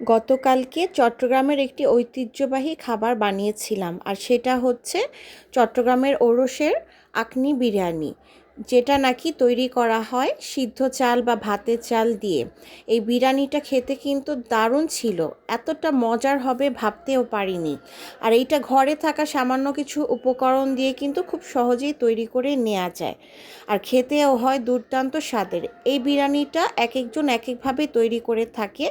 গতকালকে চট্টগ্রামের একটি ঐতিহ্যবাহী খাবার বানিয়েছিলাম আর সেটা হচ্ছে চট্টগ্রামের ওরসের আকনি বিরিয়ানি। যেটা নাকি তৈরি করা হয় সিদ্ধ চাল বা ভাতের চাল দিয়ে। এই বিরিয়ানিটা খেতে কিন্তু দারুণ ছিল। এতটা মজার হবে ভাবতেও পারিনি। আর এইটা ঘরে থাকা সামান্য কিছু উপকরণ দিয়ে কিন্তু খুব সহজেই তৈরি করে নেওয়া যায়। আর খেতেও হয় দুর্দান্ত স্বাদের। এই বিরিয়ানিটা এক একজন এক একভাবে তৈরি করে থাকে।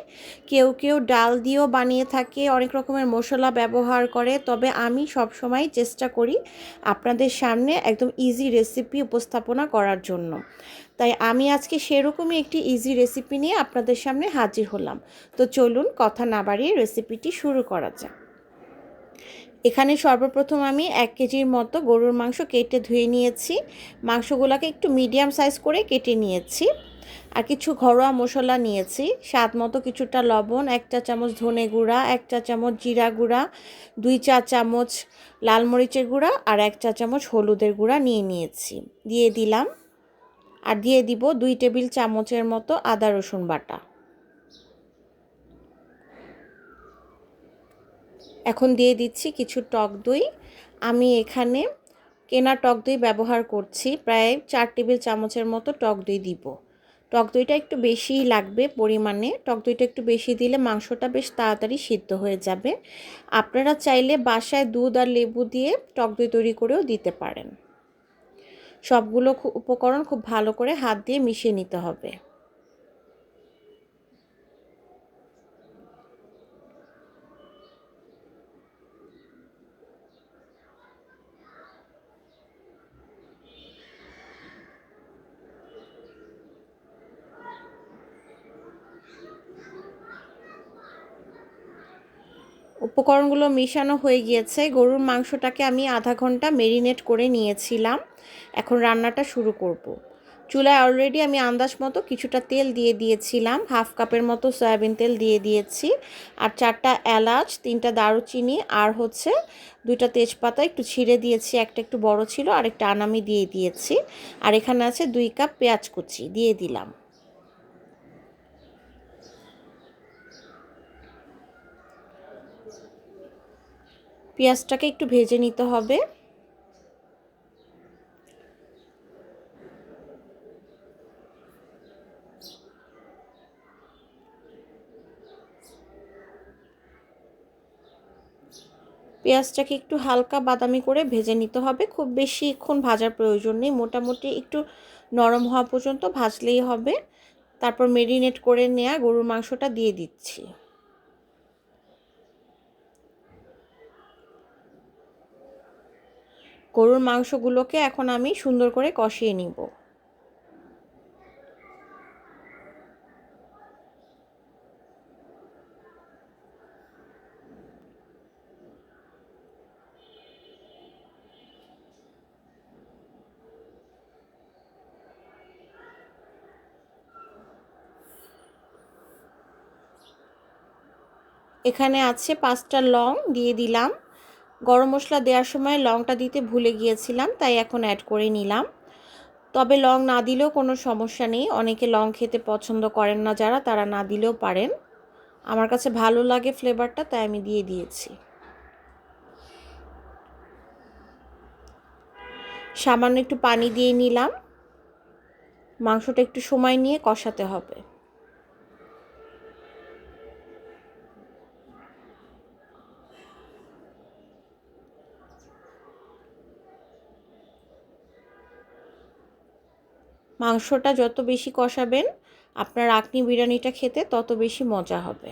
কেউ কেউ ডাল দিয়েও বানিয়ে থাকে, অনেক রকমের মশলা ব্যবহার করে। তবে আমি সবসময় চেষ্টা করি আপনাদের সামনে একদম ইজি রেসিপি উপস্থাপনা করার জন্য। তাই আমি আজকে সেরকমই একটি ইজি রেসিপি নিয়ে আপনাদের সামনে হাজির হলাম। তো চলুন কথা না বাড়িয়ে রেসিপিটি শুরু করা যাক। এখানে সর্বপ্রথম আমি এক কেজির মতো গরুর মাংস কেটে ধুয়ে নিয়েছি। মাংসগুলোকে একটু মিডিয়াম সাইজ করে কেটে নিয়েছি। আর কিছু ঘরোয়া মশলা নিয়েছি। স্বাদ মতো কিছুটা লবণ, একটা চামচ ধনে গুঁড়া, একটা চামচ জিরা গুঁড়া, দুই চা চামচ লাল মরিচের গুঁড়া আর এক চা চামচ হলুদের গুঁড়া নিয়ে নিয়েছি। দিয়ে দিলাম। আর দিয়ে দিব দুই টেবিল চামচের মতো আদা রসুন বাটা। এখন দিয়ে দিচ্ছি কিছু টক দই। আমি এখানে কেনা টক দই ব্যবহার করছি। প্রায় চার টেবিল চামচের মতো টক দই দিব। টক দইটা একটু বেশিই লাগবে পরিমাণে। টক দইটা একটু বেশি দিলে মাংসটা বেশ তাড়াতাড়ি সিদ্ধ হয়ে যাবে। আপনারা চাইলে বাসায় দুধ আর লেবু দিয়ে টক দই তৈরি করেও দিতে পারেন। সবগুলো উপকরণ খুব ভালো করে হাত দিয়ে মিশিয়ে নিতে হবে। উপকরণগুলো মেশানো হয়ে গিয়েছে। গরুর মাংসটাকে আমি আধা ঘণ্টা মেরিনেট করে নিয়েছিলাম। এখন রান্নাটা শুরু করব। চুলায় অলরেডি আমি আন্দাজ মতো কিছুটা তেল দিয়ে দিয়েছিলাম। হাফ কাপের মতো সয়াবিন তেল দিয়ে দিয়েছি। আর চারটা এলাচ, তিনটা দারুচিনি আর হচ্ছে দুইটা তেজপাতা একটু ছিঁড়ে দিয়েছি। একটা একটু বড় ছিল আর একটা আনামি দিয়ে দিয়েছি। আর এখানে আছে দুই কাপ পেঁয়াজ কুচি, দিয়ে দিলাম। পেঁয়াজটাকে একটু ভেজে নিতে হবে। পেঁয়াজটাকে একটু হালকা বাদামি করে ভেজে নিতে হবে। খুব বেশিক্ষণ ভাজার প্রয়োজন নেই। মোটামুটি একটু নরম হওয়া পর্যন্ত ভাজলেই হবে। তারপর মেরিনেট করে নেওয়া গরুর মাংসটা দিয়ে দিচ্ছি। গরুর মাংসগুলোকে এখন আমি সুন্দর করে কষিয়ে নিব। এখানে আছে পাঁচটা লং দিয়ে দিলাম। গরম মশলা দেওয়ার সময় লংটা দিতে ভুলে গিয়েছিলাম, তাই এখন অ্যাড করে নিলাম। তবে লং না দিলেও কোনো সমস্যা নেই। অনেকে লং খেতে পছন্দ করেন না যারা, তারা না দিলেও পারেন। আমার কাছে ভালো লাগে ফ্লেভারটা তাই আমি দিয়ে দিয়েছি। সামান্য একটু পানি দিয়ে নিলাম। মাংসটা একটু সময় নিয়ে কষাতে হবে। মাংসটা যত বেশি কষাবেন, আপনার আকনি বিরিয়ানিটা খেতে তত বেশি মজা হবে।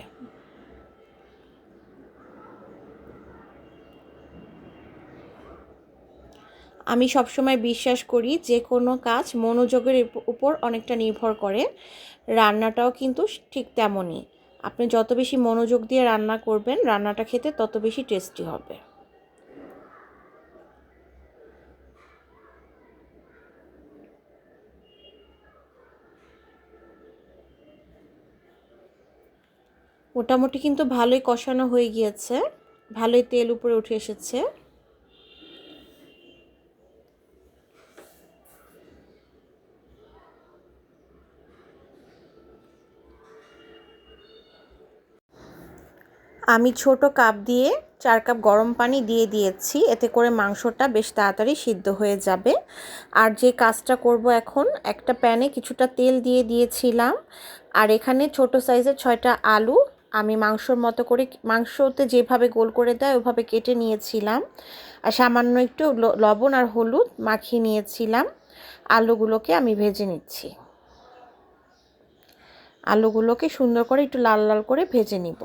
আমি সবসময় বিশ্বাস করি যে কোনো কাজ মনোযোগের উপর অনেকটা নির্ভর করে। রান্নাটাও কিন্তু ঠিক তেমনই। আপনি যত বেশি মনোযোগ দিয়ে রান্না করবেন, রান্নাটা খেতে তত বেশি টেস্টি হবে। মোটামুটি কিন্তু ভালোই কষানো হয়ে গিয়েছে। ভালোই তেল উপরে উঠে এসেছে। আমি ছোট কাপ দিয়ে চার কাপ গরম পানি দিয়ে দিয়েছি। এতে করে মাংসটা বেশ তাড়াতাড়ি সিদ্ধ হয়ে যাবে। আর যে কাজটা করব এখন, একটা প্যানে কিছুটা তেল দিয়ে দিয়েছিলাম। আর এখানে ছোট সাইজের ছয়টা আলু আমি মাংসর মতো করে মাংসতে যেভাবে গোল করে দেয়, ওভাবে কেটে নিয়েছিলাম। আর সামান্য একটু লবণ আর হলুদ মাখিয়ে নিয়েছিলাম। আলুগুলোকে আমি ভেজে নিচ্ছি। আলুগুলোকে সুন্দর করে একটু লাল লাল করে ভেজে নিব।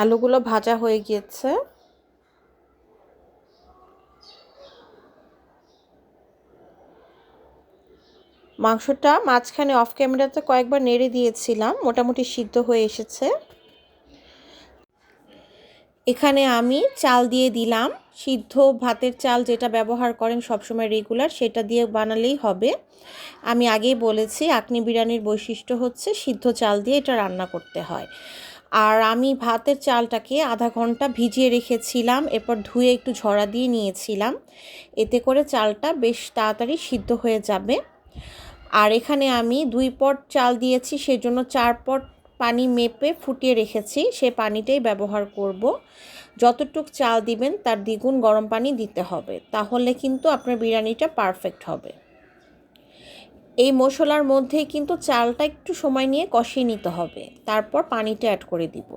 আলুগুলো ভাজা হয়ে গিয়েছে। মাংসটা মাঝখানে অফ ক্যামেরাতে কয়েকবার নেড়ে দিয়েছিলাম, মোটামুটি সিদ্ধ হয়ে এসেছে। এখানে আমি চাল দিয়ে দিলাম। সিদ্ধ ভাতের চাল যেটা ব্যবহার করেন সবসময় রেগুলার সেটা দিয়ে বানালেই হবে। আমি আগেই বলেছি আকনি বিরিয়ানির বৈশিষ্ট্য হচ্ছে সিদ্ধ চাল দিয়ে এটা রান্না করতে হয়। আর আমি ভাতের চালটাকে আধা ঘণ্টা ভিজিয়ে রেখেছিলাম, এরপর ধুয়ে একটু ঝরা দিয়ে নিয়েছিলাম। এতে করে চালটা বেশ তাড়াতাড়ি সিদ্ধ হয়ে যাবে। আর এখানে আমি দুই পট চাল দিয়েছি, সেজন্য চার পট পানি মেপে ফুটিয়ে রেখেছি, সে পানিটাই ব্যবহার করব। যতটুক চাল দিবেন, তার দ্বিগুণ গরম পানি দিতে হবে, তাহলে কিন্তু আপনার বিরিয়ানিটা পারফেক্ট হবে। এই মশলার মধ্যে কিন্তু চালটা একটু সময় নিয়ে কষিয়ে নিতে হবে। তারপর পানিটা অ্যাড করে দিব।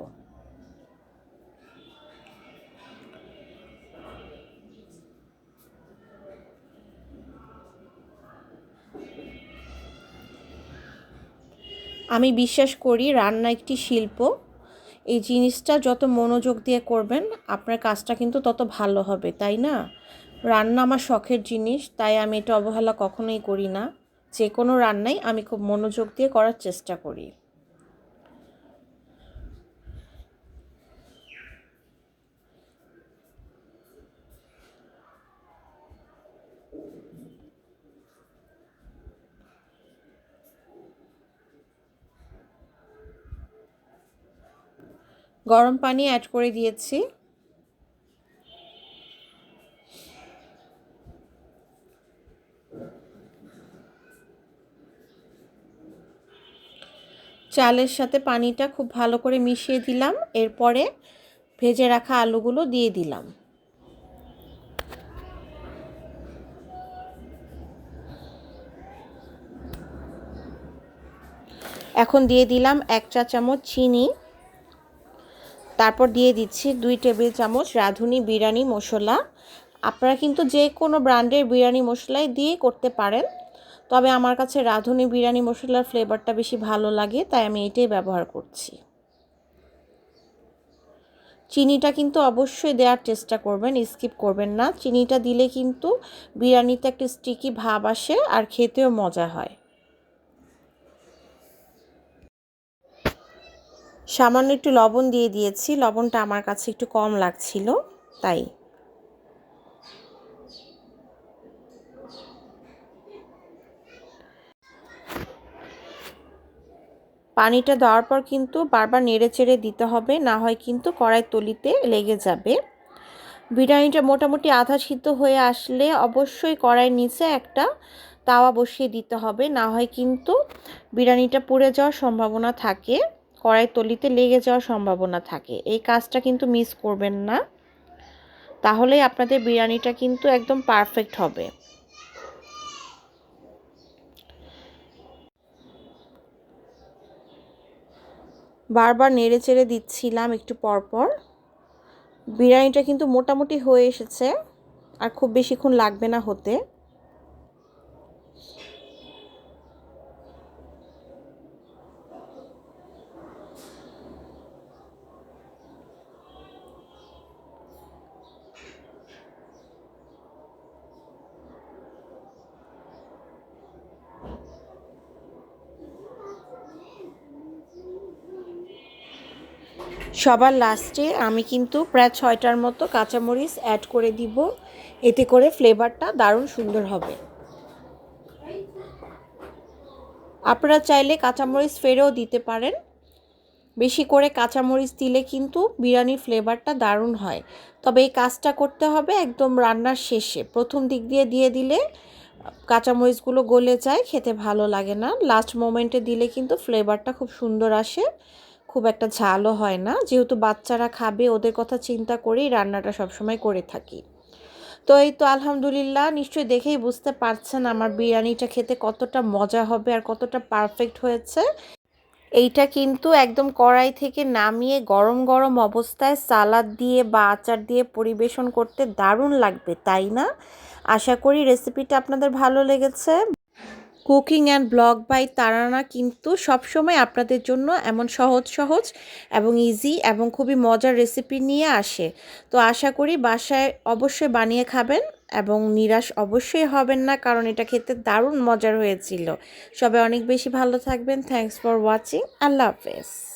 আমি বিশ্বাস করি রান্না একটি শিল্প। এই জিনিসটা যত মনোযোগ দিয়ে করবেন, আপনার কাজটা কিন্তু তত ভালো হবে, তাই না? রান্না আমার শখের জিনিস, তাই আমি এটা অবহেলা কখনোই করি না। যে কোনো রান্নাই আমি খুব মনোযোগ দিয়ে করার চেষ্টা করি। গরম পানি অ্যাড করে দিয়েছি। চালের সাথে পানিটা খুব ভালো করে মিশিয়ে দিলাম। এরপরে ভেজে রাখা আলুগুলো দিয়ে দিলাম। এখন দিয়ে দিলাম এক চা চামচ চিনি। তারপর দিয়ে দিচ্ছি দুই টেবিল চামচ রাঁধুনি বিরিয়ানি মশলা। আপনারা কিন্তু যে কোনো ব্র্যান্ডের বিরিয়ানি মশলাই দিয়ে করতে পারেন। তবে আমার কাছে রাঁধুনি বিরিয়ানি মশলার ফ্লেভারটা বেশি ভালো লাগে, তাই আমি এটাই ব্যবহার করছি। চিনিটা কিন্তু অবশ্যই দেওয়ার চেষ্টা করবেন স্কিপ করবেন না। চিনিটা দিলে কিন্তু বিরিয়ানিতে একটা স্টিকি ভাব আসে আর খেতেও মজা হয়। সামান্য একটু লবণ দিয়ে দিয়েছি, লবণটা আমার কাছে একটু কম লাগছিল, তাই। পানিটা দেওয়ার পর কিন্তু বারবার নেড়ে চেড়ে দিতে হবে, না হয় কিন্তু কড়াই তলিতে লেগে যাবে। বিরিয়ানিটা মোটামুটি আধা সিদ্ধ হয়ে আসলে অবশ্যই কড়াইয়ের নিচে একটা তাওয়া বসিয়ে দিতে হবে, না হয় কিন্তু বিরিয়ানিটা পুড়ে যাওয়ার সম্ভাবনা থাকে, কড়াই তলিতে লেগে যাওয়ার সম্ভাবনা থাকে। এই কাজটা কিন্তু মিস করবেন না। তাহলে আপনাদের বিরিয়ানিটা কিন্তু একদম পারফেক্ট হবে। বারবার নেড়ে চেড়ে দিচ্ছিলাম একটু পরপর বিরিয়ানিটা কিন্তু মোটামুটি হয়ে এসেছে, আর খুব বেশিক্ষণ লাগবে না হতে। সবার লাস্টে আমি কিন্তু প্রায় ছয়টার মতো কাঁচামরিচ অ্যাড করে দিব। এতে করে ফ্লেভারটা দারুণ সুন্দর হবে। আপনারা চাইলে কাঁচামরিচ ফেরেও দিতে পারেন। বেশি করে কাঁচামরিচ দিলে কিন্তু বিরিয়ানির ফ্লেভারটা দারুণ হয়। তবে এই কাজটা করতে হবে একদম রান্নার শেষে। প্রথম দিক দিয়ে দিয়ে দিলে কাঁচামরিচগুলো গলে যায়, খেতে ভালো লাগে না। লাস্ট মোমেন্টে দিলে কিন্তু ফ্লেভারটা খুব সুন্দর আসে। খুব একটা ঝালও হয় না। যেহেতু বাচ্চারা খাবে, ওদের কথা চিন্তা করেই রান্নাটা সবসময় করে থাকি। তো এই তো আলহামদুলিল্লাহ, নিশ্চয়ই দেখেই বুঝতে পারছেন আমার বিরিয়ানিটা খেতে কতটা মজা হবে আর কতটা পারফেক্ট হয়েছে। এইটা কিন্তু একদম কড়াই থেকে নামিয়ে গরম গরম অবস্থায় সালাদ দিয়ে বা আচার দিয়ে পরিবেশন করতে দারুণ লাগবে, তাই না? আশা করি রেসিপিটা আপনাদের ভালো লেগেছে। Cooking and blog by Tarana কিন্তু সবসময় আপনাদের জন্য এমন সহজ সহজ এবং ইজি এবং খুবই মজার রেসিপি নিয়ে আসে। তো আশা করি বাসায় অবশ্যই বানিয়ে খাবেন এবং নিরাশ অবশ্যই হবেন না কারণ এটা খেতে দারুণ মজার হয়েছিল। সবাই অনেক বেশি ভালো থাকবেন। থ্যাংকস ফর ওয়াচিং আল্লাহ হাফেজ।